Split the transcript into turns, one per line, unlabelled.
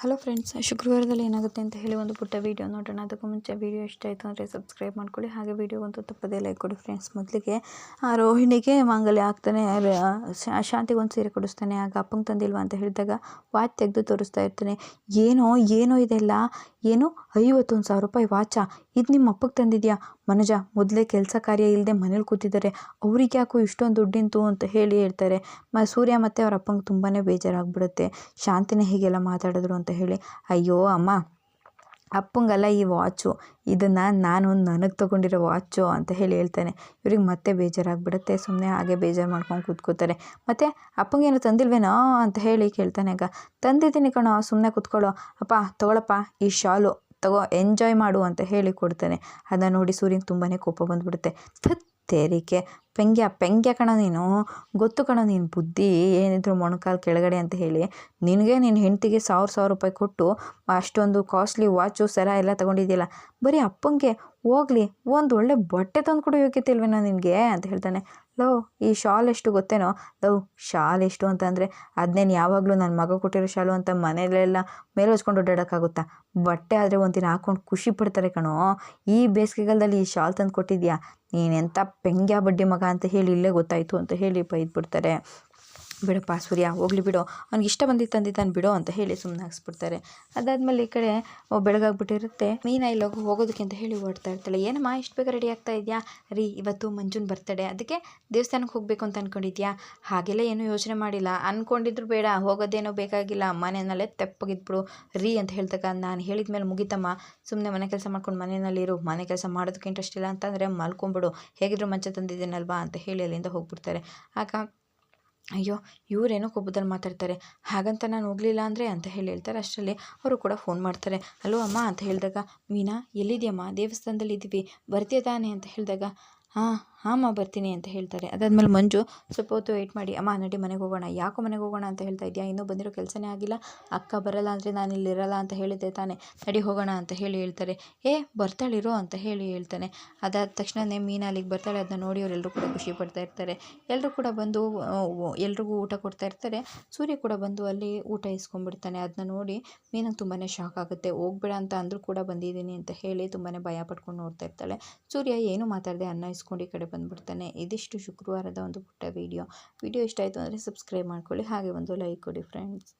Hello friends ಶುಕ್ರವಾರದಲ್ಲಿ ಏನಾಗುತ್ತೆ ಅಂತ ಹೇಳಿ ಒಂದು ಪುಟ್ಟ ವೀಡಿಯೋ ನೋಡೋಣ. ಅದಕ್ಕೂ ಮುಂಚೆ ವೀಡಿಯೋ ಇಷ್ಟ ಆಯಿತು ಅಂದರೆ ಸಬ್ಸ್ಕ್ರೈಬ್ ಮಾಡ್ಕೊಳ್ಳಿ. ಹಾಗೆ ವೀಡಿಯೋಗಂತೂ ತಪ್ಪದೇ ಲೈಕ್ ಕೊಡಿ ಫ್ರೆಂಡ್ಸ್ ಮೊದಲಿಗೆ ಆ ರೋಹಿಣಿಗೆ ಮಾಂಗಲ್ಯ ಆಗ್ತಾನೆ ಶಾಂತಿಗೆ ಒಂದು ಸೀರೆ ಕೊಡಿಸ್ತಾನೆ, ಆಗ ಅಪ್ಪಂಗೆ ತಂದಿಲ್ವಾ ಅಂತ ಹೇಳಿದಾಗ ವಾಚ್ ತೆಗೆದು ತೋರಿಸ್ತಾ ಇರ್ತಾನೆ. ಏನೋ ಏನೋ ಇದೆಲ್ಲ ಏನು ಐವತ್ತೊಂದು ಸಾವಿರ ರೂಪಾಯಿ ವಾಚಾ ಇದು ನಿಮ್ಮ ಅಪ್ಪಗೆ ತಂದಿದೆಯಾ? ಮನುಜ, ಮೊದಲೇ ಕೆಲಸ ಕಾರ್ಯ ಇಲ್ಲದೆ ಮನೇಲಿ ಕೂತಿದ್ದಾರೆ. ಅವ್ರಿಗೆ ಯಾಕೋ ಇಷ್ಟೊಂದು ದುಡ್ಡಿಂತು ಅಂತ ಹೇಳಿ ಹೇಳ್ತಾರೆ. ಮ ಸೂರ್ಯ ಮತ್ತು ಅವ್ರ ಅಪ್ಪಂಗೆ ತುಂಬಾ ಬೇಜಾರಾಗ್ಬಿಡುತ್ತೆ. ಶಾಂತಿನೇ ಹೀಗೆಲ್ಲ ಮಾತಾಡಿದ್ರು ಅಂತ ಹೇಳಿ, ಅಯ್ಯೋ ಅಮ್ಮ, ಅಪ್ಪಂಗಲ್ಲ ಈ ವಾಚು, ಇದನ್ನು ನಾನು ನನಗೆ ತೊಗೊಂಡಿರೋ ವಾಚು ಅಂತ ಹೇಳಿ ಹೇಳ್ತಾನೆ. ಇವ್ರಿಗೆ ಮತ್ತೆ ಬೇಜಾರಾಗ್ಬಿಡುತ್ತೆ ಸುಮ್ಮನೆ ಹಾಗೆ ಬೇಜಾರು ಮಾಡ್ಕೊಂಡು ಕೂತ್ಕೋತಾರೆ. ಮತ್ತು ಅಪ್ಪಂಗೇನು ತಂದಿಲ್ವೇನೋ ಅಂತ ಹೇಳಿ ಕೇಳ್ತಾನೆ ಆಗ, ತಂದಿದ್ದೀನಿ ಕಣೋ ಸುಮ್ಮನೆ ಕೂತ್ಕೊಳ್ಳೋ. ಅಪ್ಪ, ತಗೊಳಪ್ಪ, ಈ ಶಾಲು ತಗೋ, ಎಂಜಾಯ್ ಮಾಡು ಅಂತ ಹೇಳಿ ಕೊಡ್ತಾನೆ. ಅದನ್ನು ನೋಡಿ ಸೂರ್ಯಂಗೆ ತುಂಬಾ ಕೋಪ ಬಂದುಬಿಡುತ್ತೆ. ತೇರಿಕೆ ಪೆಂಗ್ಯ ಪೆಂಗ್ಯ ಕಣ ನೀನು, ಗೊತ್ತು ಕಣ ನೀನು ಬುದ್ಧಿ, ಏನಿದ್ರು ಮೊಣಕಾಲು ಕೆಳಗಡೆ ಅಂತ ಹೇಳಿ. ನಿನಗೆ ನಿನ್ನ ಹೆಂಡತಿಗೆ ಸಾವಿರ ಸಾವಿರ ರೂಪಾಯಿ ಕೊಟ್ಟು ಅಷ್ಟೊಂದು ಕಾಸ್ಟ್ಲಿ ವಾಚು ಸರ ಎಲ್ಲ ತೊಗೊಂಡಿದ್ದೀಯಲ್ಲ ಬರೀ ಅಪ್ಪಂಗೆ ಹೋಗ್ಲಿ, ಒಂದು ಒಳ್ಳೆ ಬಟ್ಟೆ ತಂದು ಕೊಡೋ ಯೋಗ್ಯತೆ ಇಲ್ವೇನೋ ನಿನಗೆ ಅಂತ ಹೇಳ್ತಾನೆ. ಲವ್, ಈ ಶಾಲ್ ಎಷ್ಟು ಗೊತ್ತೇನೋ? ಲವ್, ಶಾಲ್ ಎಷ್ಟು ಅಂತಂದರೆ ಅದನ್ನೇನು ಯಾವಾಗಲೂ ನನ್ನ ಮಗ ಕೊಟ್ಟಿರೋ ಶಾಲು ಅಂತ ಮನೆಯಲ್ಲೆಲ್ಲ ಮೇಲೆ ಹೊಚ್ಕೊಂಡು ಓಡಾಡೋಕ್ಕಾಗುತ್ತಾ ಬಟ್ಟೆ ಆದರೆ ಒಂದಿನ ಹಾಕ್ಕೊಂಡು ಖುಷಿ ಪಡ್ತಾರೆ ಕಣೋ. ಈ ಬೇಸಿಗೆಗಾಲದಲ್ಲಿ ಈ ಶಾಲ್ ತಂದು ಕೊಟ್ಟಿದ್ಯಾ? ನೀನೆಂಥ ಪೆಂಗ್ಯ ಬಡ್ಡಿ ಮಗ ಅಂತ ಹೇಳಿ ಇಲ್ಲೇ ಗೊತ್ತಾಯಿತು ಅಂತ ಹೇಳಿ ಬೈದ್ಬಿಡ್ತಾರೆ. ಬಿಡಪ್ಪ ಸೂರ್ಯ, ಹೋಗ್ಲಿ ಬಿಡು. ಅವ್ನಿಗೆ ಇಷ್ಟ ಬಂದಿತ್ತು ತಂದಿದ್ದಾನೆ ಬಿಡು ಅಂತ ಹೇಳಿ ಸುಮ್ಮನೆ ಹಾಕ್ಸ್ಬಿಡ್ತಾರೆ. ಅದಾದಮೇಲೆ ಈ ಕಡೆ ಬೆಳಗಾಗ್ಬಿಟ್ಟಿರುತ್ತೆ. ಮೀನಾ ಹೋಗೋದಕ್ಕೆ ಅಂತ ಹೇಳಿ ಓಡ್ತಾ ಇರ್ತಾಳೆ. ಏನಮ್ಮ, ಇಷ್ಟು ಬೇಗ ರೆಡಿ ಆಗ್ತಾ ಇದೆಯಾ? ರೀ, ಇವತ್ತು ಮಂಜುನ್ ಬರ್ತಡೆ. ಅದಕ್ಕೆ ದೇವಸ್ಥಾನಕ್ಕೆ ಹೋಗಬೇಕು ಅಂತ ಅಂದ್ಕೊಂಡಿದ್ಯಾ ಹಾಗೆಲ್ಲ ಏನೂ ಯೋಚನೆ ಮಾಡಿಲ್ಲ. ಅಂದ್ಕೊಂಡಿದ್ರು ಬೇಡ, ಹೋಗೋದೇನೋ ಬೇಕಾಗಿಲ್ಲ. ಮನೆಯಲ್ಲೇ ತೆಪ್ಪಗಿದ್ಬಿಡು. ರೀ ಅಂತ ಹೇಳ್ದಾಗ ನಾನು ಹೇಳಿದ ಮೇಲೆ ಮುಗಿತಮ್ಮ. ಸುಮ್ಮನೆ ಮನೆ ಕೆಲಸ ಮಾಡ್ಕೊಂಡು ಮನೆಯಲ್ಲಿರು ಮನೆ ಕೆಲಸ ಮಾಡೋದಕ್ಕೆ ಇಂಟ್ರೆಸ್ಟ್ ಇಲ್ಲ ಅಂತಂದರೆ ಮಲ್ಕೊಂಬಿಡು. ಹೇಗಿದ್ರು ಮಂಚ ತಂದಿದ್ದೀನಲ್ವಾ ಅಂತ ಹೇಳಿ ಅಲ್ಲಿಂದ ಹೋಗ್ಬಿಡ್ತಾರೆ. ಆಗ ಅಯ್ಯೋ ಇವರೇನೋ ಕೋಪದಲ್ಲಿ ಮಾತಾಡ್ತಾರೆ. ಹಾಗಂತ ನಾನು ಹೋಗಲಿಲ್ಲ ಅಂದರೆ ಅಂತ ಹೇಳಿ ಹೇಳ್ತಾರೆ. ಅಷ್ಟರಲ್ಲಿ ಅವರು ಕೂಡ ಫೋನ್ ಮಾಡ್ತಾರೆ. ಹಲೋ ಅಮ್ಮ ಅಂತ ಹೇಳಿದಾಗ, ಮೀನಾ, ಎಲ್ಲಿದೆಯಮ್ಮ? ದೇವಸ್ಥಾನದಲ್ಲಿ ಇದ್ದೀವಿ ಬರ್ತೀಯ ತಾನೆ? ಅಂತ ಹೇಳಿದಾಗ ಹಾಂ ಹಾಂ ಅಮ್ಮ ಬರ್ತೀನಿ ಅಂತ ಹೇಳ್ತಾರೆ. ಅದಾದಮೇಲೆ ಮಂಜು, ಸ್ವಲ್ಪ ಹೊತ್ತು ವೆಯ್ಟ್ ಮಾಡಿ. ಅಮ್ಮ, ನಡಿ ಮನೆಗೆ ಹೋಗೋಣ. ಯಾಕೋ ಮನೆಗೆ ಹೋಗೋಣ ಅಂತ ಹೇಳ್ತಾ ಇದೆಯಾ? ಇನ್ನೂ ಬಂದಿರೋ ಕೆಲಸನೇ ಆಗಿಲ್ಲ. ಅಕ್ಕ ಬರಲ್ಲ ಅಂದರೆ ನಾನು ಇಲ್ಲಿ ಇರಲ್ಲ ಅಂತ ಹೇಳಿದ್ದೆ ತಾನೆ. ನಡಿ ಹೋಗೋಣ ಅಂತ ಹೇಳಿ ಹೇಳ್ತಾರೆ. ಏ, ಬರ್ತಾಳಿರೋ? ಅಂತ ಹೇಳಿ ಹೇಳ್ತಾನೆ. ಅದಾದ ತಕ್ಷಣನೇ ಮೀನು ಅಲ್ಲಿಗೆ ಬರ್ತಾಳೆ. ಅದನ್ನ ನೋಡಿ ಅವರೆಲ್ಲರೂ ಕೂಡ ಖುಷಿ ಪಡ್ತಾ ಇರ್ತಾರೆ. ಎಲ್ಲರೂ ಕೂಡ ಬಂದು ಎಲ್ರಿಗೂ ಊಟ ಕೊಡ್ತಾ ಇರ್ತಾರೆ. ಸೂರ್ಯ ಕೂಡ ಬಂದು ಅಲ್ಲಿ ಊಟ ಇಸ್ಕೊಂಡ್ಬಿಡ್ತಾನೆ. ಅದನ್ನ ನೋಡಿ ಮೀನಂಗೆ ತುಂಬಾ ಶಾಕ್ ಆಗುತ್ತೆ. ಹೋಗ್ಬೇಡ ಅಂತ ಅಂದರೂ ಕೂಡ ಬಂದಿದ್ದೀನಿ ಅಂತ ಹೇಳಿ ತುಂಬಾ ಭಯ ಪಡ್ಕೊಂಡು ನೋಡ್ತಾ ಇರ್ತಾಳೆ. ಸೂರ್ಯ, ಏನು ಮಾತಾಡದೆ? ಅನ್ನ ಇಸ್ಕೊಂಡು ಈ ಕಡೆ ಬಂದುಬಿಡ್ತಾನೆ. ಇದಿಷ್ಟು ಶುಕ್ರವಾರದ ಒಂದು ಪುಟ್ಟ ವೀಡಿಯೋ ವಿಡಿಯೋ ಇಷ್ಟ ಆಯಿತು ಅಂದರೆ ಸಬ್ಸ್ಕ್ರೈಬ್ ಮಾಡ್ಕೊಳ್ಳಿ. ಹಾಗೆ ಒಂದು ಲೈಕ್ ಕೊಡಿ ಫ್ರೆಂಡ್ಸ್